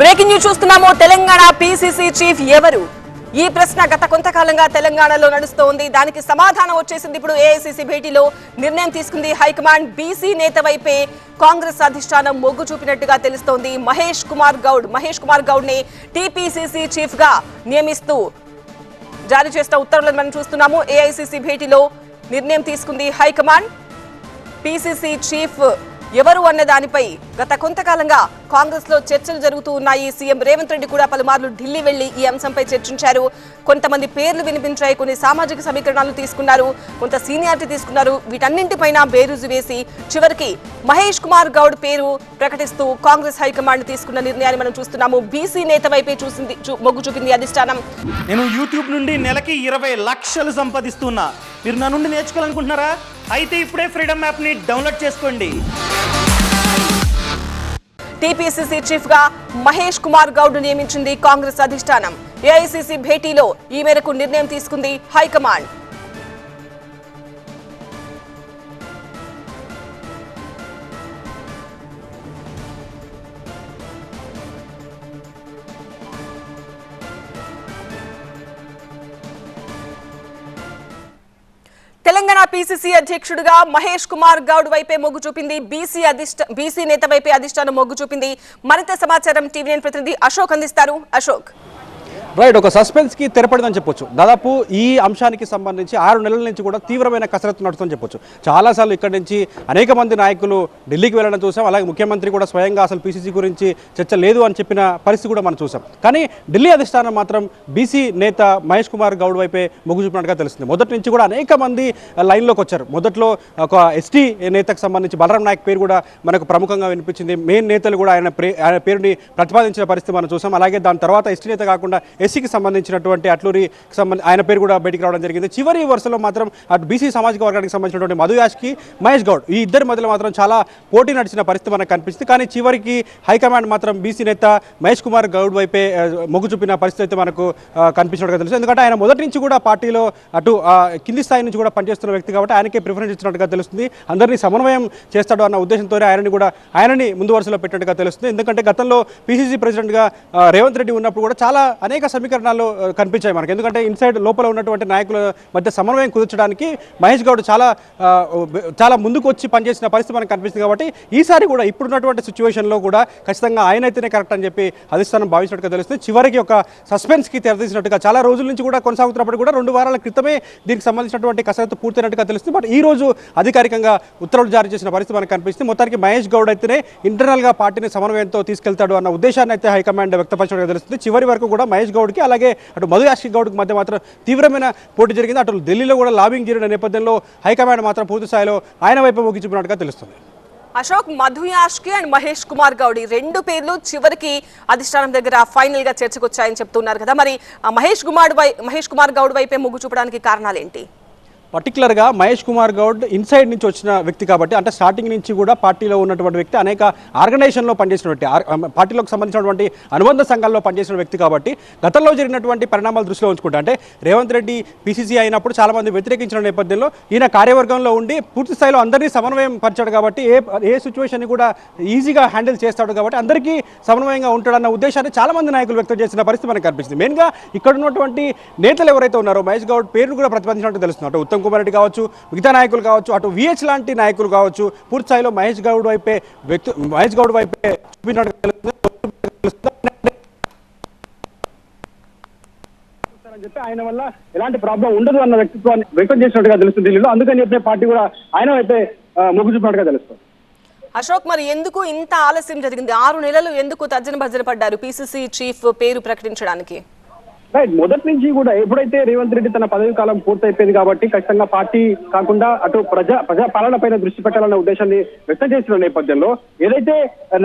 Breaking news చూస్తున్నాము. Telangana PCC chief ఎవరు? ఈ ప్రశ్న గత కొంతకాలంగా తెలంగాణలో నడుస్తోంది. దానికి సమాధానం వచ్చేసింది ఇప్పుడు ఏఐసీసీ భేటీలో నిర్ణయం తీసుకుంది హైకమాండ్. బీసీ నేత వైపే కాంగ్రెస్ అధిష్టానం మొగ్గు చూపినట్టుగా తెలుస్తోంది. మహేష్ కుమార్ గౌడ్ మహేష్ కుమార్ గౌడ్ని టీపీసీసీ చీఫ్గా నియమిస్తూ జారీ చేసిన ఉత్తర్వులను మనం చూస్తున్నాము. ఏఐసీసీ భేటీలో నిర్ణయం తీసుకుంది హైకమాండ్. పీసీసీ చీఫ్ ఎవరు అన్న దానిపై గత కొంతకాలంగా కాంగ్రెస్లో చర్చలు జరుగుతూ ఉన్నాయి. సీఎం రేవంత్ రెడ్డి కూడా పలుమార్లు ఢిల్లీ వెళ్ళి ఈ అంశంపై చర్చించారు. కొంతమంది పేర్లు వినిపించాయి కొన్ని సామాజిక సమీకరణాలు తీసుకున్నారు కొంత సీనియారిటీ తీసుకున్నారు. వీటన్నింటిపైన బేరుజు వేసి చివరికి మహేష్ కుమార్ గౌడ్ పేరు ప్రకటిస్తూ కాంగ్రెస్ హైకమాండ్ తీసుకున్న నిర్ణయాన్ని మనం చూస్తున్నాము. బీసీ నేత వైపే చూసింది చూ- మొగ్గు చూపింది అధిష్టానం. నేను యూట్యూబ్ నుండి నెలకి ఇరవై లక్షలు సంపాదిస్తున్నా. మీరు నా నుండి నేర్చుకోవాలనుకుంటున్నారా? అయితే ఇప్పుడే ఫ్రీడమ్ యాప్ని డౌన్లోడ్ చేసుకోండి. టీపీసీసీ చీఫ్గా మహేష్ కుమార్ గౌడ్ నియమించింది కాంగ్రెస్ అధిష్టానం. ఏఐసీసీ భేటీలో ఈ మేరకు నిర్ణయం తీసుకుంది హైకమాండ్. తెలంగాణ పీసీసీ అధ్యక్షుడిగా మహేష్ కుమార్ గౌడ్ వైపే మొగ్గు చూపింది. బీసీ అధిష్ట బీసీ నేత వైపే అధిష్టానం మొగ్గు చూపింది. మరింత సమాచారం టీవీ నైన్ ప్రతినిధి అశోక్ అందిస్తారు. అశోక్. రైట్ ఒక సస్పెన్స్కి తెరపడిందని చెప్పొచ్చు. దాదాపు ఈ అంశానికి సంబంధించి ఆరు నెలల నుంచి కూడా తీవ్రమైన కసరత్తు నడుస్తుందని చెప్పొచ్చు. చాలాసార్లు ఇక్కడి నుంచి అనేక మంది నాయకులు ఢిల్లీకి వెళ్ళడం చూసాం. అలాగే ముఖ్యమంత్రి కూడా స్వయంగా అసలు పీసీసీ గురించి చర్చ లేదు అని చెప్పిన పరిస్థితి కూడా మనం చూసాం. కానీ ఢిల్లీ అధిష్టానం మాత్రం బీసీ నేత మహేష్ కుమార్ గౌడ్ వైపే మొగ్గు చూపినట్టుగా తెలుస్తుంది. మొదటి నుంచి కూడా అనేక మంది లైన్లోకి వచ్చారు. మొదట్లో ఒక ఎస్టీ నేతకు సంబంధించి బలరాం నాయక్ పేరు కూడా మనకు ప్రముఖంగా వినిపించింది. మెయిన్ నేతలు కూడా ఆయన ఆయన పేరుని ప్రతిపాదించిన పరిస్థితి మనం చూసాం. అలాగే దాని తర్వాత ఎస్టీ నేత కాకుండా ఎస్సీకి సంబంధించినటువంటి అట్లూరి సంబంధించి ఆయన పేరు కూడా బయటికి రావడం జరిగింది. చివరి వరుసలో మాత్రం అటు బీసీ సామాజిక వర్గానికి సంబంధించినటువంటి మధు యాష్కి మహేష్ గౌడ్. ఈ ఇద్దరి మధ్యలో మాత్రం చాలా పోటీ నడిచిన పరిస్థితి మనకు కనిపిస్తుంది. కానీ చివరికి హైకమాండ్ మాత్రం బీసీ నేత మహేష్ కుమార్ గౌడ్ వైపే మొగ్గు చూపిన పరిస్థితి అయితే మనకు కనిపించినట్టుగా తెలుసు ఎందుకంటే ఆయన మొదటి నుంచి కూడా పార్టీలో అటు కింది స్థాయి నుంచి కూడా పనిచేస్తున్న వ్యక్తి కాబట్టి ఆయనకే ప్రిఫరెన్స్ ఇచ్చినట్టుగా తెలుస్తుంది. అందరినీ సమన్వయం చేస్తాడు అన్న ఉద్దేశంతోనే ఆయనని కూడా ఆయనని ముందు వరుసలో పెట్టినట్టుగా తెలుస్తుంది. ఎందుకంటే గతంలో పీసీసీ ప్రెసిడెంట్గా రేవంత్ రెడ్డి ఉన్నప్పుడు కూడా చాలా అనేక సమీకరణాలు కనిపించాయి మనకి. ఎందుకంటే ఇన్సైడ్ లోపల ఉన్నటువంటి నాయకుల మధ్య సమన్వయం కుదర్చడానికి మహేష్ గౌడ్ చాలా చాలా ముందుకు వచ్చి పనిచేసిన పరిస్థితి మనకు కనిపిస్తుంది కాబట్టి ఈసారి కూడా ఇప్పుడున్నటువంటి సిచ్యువేషన్లో కూడా ఖచ్చితంగా ఆయన అయితేనే కరెక్ట్ అని చెప్పి అధిష్టానం భావించినట్టుగా తెలుస్తుంది. చివరికి ఒక సస్పెన్స్కి తెరదీసినట్టుగా చాలా రోజుల నుంచి కూడా కొనసాగుతున్నప్పుడు కూడా రెండు వారాల క్రితమే దీనికి సంబంధించినటువంటి కసరత్తు పూర్తయినట్టుగా తెలుస్తుంది. బట్ ఈ రోజు అధికారికంగా ఉత్తర్వులు జారీ చేసిన పరిస్థితి మనకు కనిపిస్తుంది. మొత్తానికి మహేష్ గౌడ్ అయితేనే ఇంటర్నల్గా పార్టీని సమన్వయంతో తీసుకెళ్తాడు అన్న ఉద్దేశాన్ని అయితే హైకమాండ్ వ్యక్తపరచడం తెలుస్తుంది. చివరి వరకు కూడా మహేష్ గౌడ్ గౌడ్కి అలాగే అటు మధు యాష్కి గౌడ్కి మధ్య మాత్రం తీవ్రమైన పోటీ జరిగింది. అటు ఢిల్లీలో కూడా లాబింగ్ జరిగిన నేపథ్యంలో హైకమాండ్ మాత్రం పూర్తి స్థాయిలో ఆయన వైపు మొగ్గి చూపినట్టుగా తెలుస్తుంది. అశోక్ మధు యాష్కి అండ్ మహేష్ కుమార్ గౌడి రెండు పేర్లు చివరికి అధిష్టానం దగ్గర ఫైనల్గా చర్చకు వచ్చాయని చెప్తున్నారు కదా. మరి ఆ మహేష్ కుమార్ మహేష్ కుమార్ గౌడ్ వైపే మొగ్గు చూపడానికి కారణాలు ఏంటి పర్టికులర్గా మహేష్ కుమార్ గౌడ్ ఇన్సైడ్ నుంచి వచ్చిన వ్యక్తి కాబట్టి అంటే స్టార్టింగ్ నుంచి కూడా పార్టీలో ఉన్నటువంటి వ్యక్తి అనేక ఆర్గనైజేషన్లో పనిచేసిన వ్యక్తి సంబంధించినటువంటి అనుబంధ సంఘాల్లో పనిచేసిన వ్యక్తి కాబట్టి గతంలో జరిగినటువంటి పరిణామాలు దృష్టిలో ఉంచుకుంటా అంటే రేవంత్ రెడ్డి పీసీసీ అయినప్పుడు చాలామంది వ్యతిరేకించిన నేపథ్యంలో ఈయన కార్యవర్గంలో ఉండి పూర్తి స్థాయిలో అందరినీ సమన్వయం పరిచాడు కాబట్టి ఏ ఏ సిచ్యువేషన్ కూడా ఈజీగా హ్యాండిల్ చేస్తాడు కాబట్టి అందరికీ సమన్వయంగా ఉంటాడన్న ఉద్దేశాన్ని చాలామంది నాయకులు వ్యక్తం చేసిన పరిస్థితి మనకు కనిపిస్తుంది. మెయిన్గా ఇక్కడ ఉన్నటువంటి నేతలు ఎవరైతే ఉన్నారో మహేష్ గౌడ్ పేరును కూడా ప్రతిపాదించినట్టు తెలుస్తుంది. ఉత్తమ్ ఉత్తమ్ కుమార్ రెడ్డి కావచ్చు మిగతా నాయకులు కావచ్చు అటు విహెచ్ లాంటి నాయకులు కావచ్చు పూర్తి స్థాయిలో మహేష్ గౌడ్ వైపే వ్యక్తి మహేష్ గౌడ్ వైపే చూపినట్టు తెలుస్తుంది. అని చెప్పి ఆయన వల్ల ఎలాంటి ప్రాబ్లం ఉండదు అన్న వ్యక్తిత్వాన్ని వ్యక్తం చేసినట్టుగా తెలుస్తుంది ఢిల్లీలో. అందుకని చెప్పి పార్టీ కూడా ఆయన అయితే మొగ్గు చూపినట్టుగా తెలుస్తుంది. అశోక్ మరి ఎందుకు ఇంత ఆలస్యం జరిగింది? ఆరు నెలలు ఎందుకు తర్జన భర్జన పడ్డారు? పీసీసీ చీఫ్ పేరు ప్రకటించడానికి. రైట్ మొదటి నుంచి కూడా ఎప్పుడైతే రేవంత్ రెడ్డి తన పదవి కాలం పూర్తయిపోయింది కాబట్టి ఖచ్చితంగా పార్టీ కాకుండా అటు ప్రజా ప్రజా పాలన పైన దృష్టి పెట్టాలన్న ఉద్దేశాన్ని వ్యక్తం చేసిన నేపథ్యంలో ఏదైతే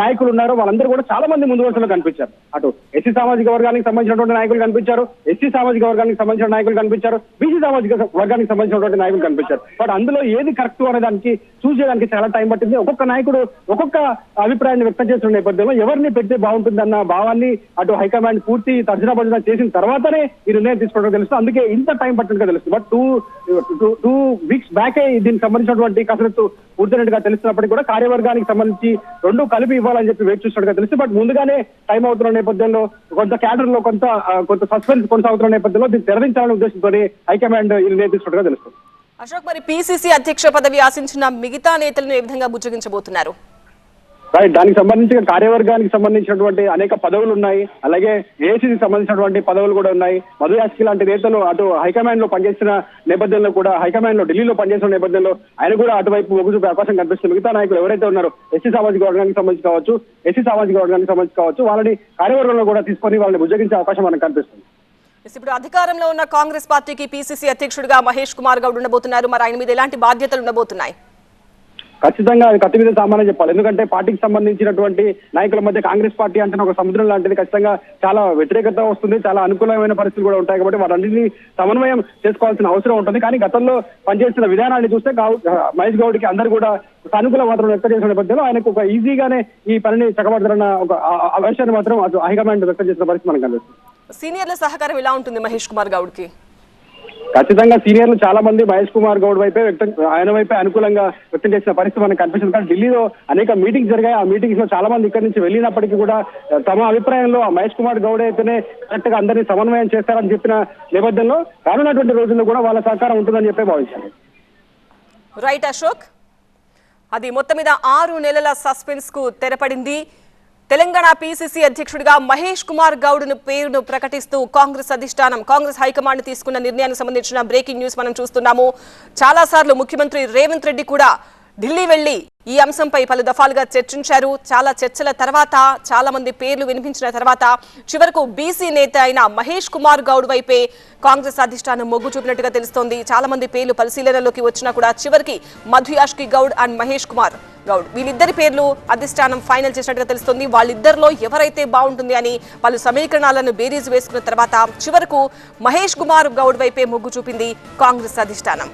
నాయకులు ఉన్నారో వాళ్ళందరూ కూడా చాలా మంది ముందు వరుసలో కనిపించారు. అటు ఎస్సీ సామాజిక వర్గానికి సంబంధించినటువంటి నాయకులు కనిపించారు ఎస్సీ సామాజిక వర్గానికి సంబంధించిన నాయకులు కనిపించారు బీసీ సామాజిక వర్గానికి సంబంధించినటువంటి నాయకులు కనిపించారు. బట్ అందులో ఏది కరెక్ట్ అనే దానికి చూస్ చేయడానికి చాలా టైం పట్టింది. ఒక్కొక్క నాయకుడు ఒక్కొక్క అభిప్రాయాన్ని వ్యక్తం చేస్తున్న నేపథ్యంలో ఎవరిని పెడితే బాగుంటుందన్న భావాన్ని అటు హైకమాండ్ పూర్తి తర్జనా భర్జన చేసిన తర్వాత తర్వాతనే ఈ నిర్ణయం తీసుకోవడం తెలుస్తుంది అందుకే ఇంత టైం పట్టినట్టుగా తెలుస్తుంది. బట్ టూ టూ వీక్స్ బ్యాకే దీనికి సంబంధించినటువంటి కసరత్తు పూర్తయినట్టుగా తెలుస్తున్నప్పటికీ కూడా కార్యవర్గానికి సంబంధించి రెండు కలిపి ఇవ్వాలని చెప్పి వెయిట్ చూస్తున్నట్టుగా తెలుస్తుంది బట్ ముందుగానే టైం అవుతున్న నేపథ్యంలో కొంత క్యాడర్లో కొంత కొంత సస్పెన్స్ కొనసాగుతున్న నేపథ్యంలో దీన్ని తెరదించాలనే ఉద్దేశంతో హైకమాండ్ ఈ నిర్ణయం తీసుకున్నట్టుగా తెలుస్తుంది. అశోక్ మరి పిసిసి అధ్యక్ష పదవి ఆశించిన మిగతా నేతలను ఏ విధంగా బుజ్జగించబోతున్నారు? రైట్ దానికి సంబంధించిన కార్యవర్గానికి సంబంధించినటువంటి అనేక పదవులు ఉన్నాయి. అలాగే ఏసీకి సంబంధించినటువంటి పదవులు కూడా ఉన్నాయి. మధు యాస్కి లాంటి నేతలు అటు హైకమాండ్లో పనిచేసిన నేపథ్యంలో కూడా హైకమాండ్లో ఢిల్లీలో పనిచేసిన నేపథ్యంలో ఆయన కూడా అటువైపు మొగ్గు చూపే అవకాశం కనిపిస్తుంది. మిగతా నాయకులు ఎవరైతే ఉన్నారో ఎస్సీ సామాజిక వర్గానికి సంబంధించి కావచ్చు ఎస్సీ సామాజిక వర్గానికి సంబంధించి కావచ్చు వాళ్ళని కార్యవర్గంలో కూడా తీసుకొని వాళ్ళని బుజ్జగించే అవకాశం మనకు కనిపిస్తుంది. ఇప్పుడు అధికారంలో ఉన్న కాంగ్రెస్ పార్టీకి పిసిసి అధ్యక్షుడిగా మహేష్ కుమార్ గౌడ్ ఉండబోతున్నారు. మరి ఆయన మీద ఎలాంటి బాధ్యతలు ఉండబోతున్నాయి? ఖచ్చితంగా అది కత్తి మీద సామాన్యం చెప్పాలి. ఎందుకంటే పార్టీకి సంబంధించినటువంటి నాయకుల మధ్య కాంగ్రెస్ పార్టీ అంటే ఒక సముద్రం లాంటిది. ఖచ్చితంగా చాలా వ్యతిరేకత వస్తుంది. చాలా అనుకూలమైన పరిస్థితులు కూడా ఉంటాయి కాబట్టి వాటన్నింటినీ సమన్వయం చేసుకోవాల్సిన అవసరం ఉంటుంది. కానీ గతంలో పనిచేసిన విధానాన్ని చూస్తే మహేష్ గౌడ్కి అందరూ కూడా సానుకూల మాత్రం వ్యక్తం చేసిన నేపథ్యంలో ఆయనకు ఒక ఈజీగానే ఈ పనిని చక్కబడతారన్న ఒక అవకాశాన్ని మాత్రం హైకమాండ్ వ్యక్తం చేసిన పరిస్థితి మనకు కనిపిస్తుంది. సీనియర్ల సహకారం ఎలా ఉంటుంది మహేష్ కుమార్ గౌడ్కి? ఖచ్చితంగా సీనియర్లు చాలా మంది మహేష్ కుమార్ గౌడ్ వైపే వ్యక్తం ఆయన వైపే అనుకూలంగా వ్యక్తం చేసిన పరిస్థితి మనకు కనిపిస్తుంది. కానీ ఢిల్లీలో అనేక మీటింగ్స్ జరిగాయి. ఆ మీటింగ్స్లో చాలా మంది ఇక్కడి నుంచి వెళ్ళినప్పటికీ కూడా తమ అభిప్రాయంలో ఆ మహేష్ కుమార్ గౌడ్ అయితేనే కరెక్ట్గా అందరినీ సమన్వయం చేస్తారని చెప్పిన నేపథ్యంలో రానున్నటువంటి రోజుల్లో కూడా వాళ్ళ సహకారం ఉంటుందని చెప్పే భావించాను రైట్ అశోక్ అది మొత్తం మీద ఆరు నెలల సస్పెన్స్కు తెరపడింది. తెలంగాణ పీసీసీ అధ్యక్షుడిగా మహేష్ కుమార్ గౌడ్ను పేరును ప్రకటిస్తూ కాంగ్రెస్ అధిష్టానం కాంగ్రెస్ హైకమాండ్ తీసుకున్న నిర్ణయానికి సంబంధించిన బ్రేకింగ్ న్యూస్ మనం చూస్తున్నాము. చాలాసార్లు ముఖ్యమంత్రి రేవంత్ రెడ్డి కూడా ఢిల్లీ వెళ్ళి ఈ అంశంపై పలు దఫాలుగా చర్చించారు. చాలా చర్చల తర్వాత చాలా మంది పేర్లు వినిపించిన తర్వాత చివరకు బీసీ నేత అయిన మహేష్ కుమార్ గౌడ్ వైపే కాంగ్రెస్ అధిష్టానం మొగ్గు చూపినట్టుగా తెలుస్తోంది. చాలా మంది పేర్లు పరిశీలనలోకి వచ్చినా కూడా చివరికి మధుయాష్కి గౌడ్ అండ్ మహేష్ కుమార్ గౌడ్. వీళ్ళిద్దరి పేర్లు అధిష్టానం ఫైనల్ చేసినట్టుగా తెలుస్తోంది. వాళ్ళిద్దరిలో ఎవరైతే బాగుంటుంది అని పలు సమీకరణాలను బేరీజు వేసుకున్న తర్వాత చివరకు మహేష్ కుమార్ గౌడ్ వైపే మొగ్గు చూపింది కాంగ్రెస్ అధిష్టానం.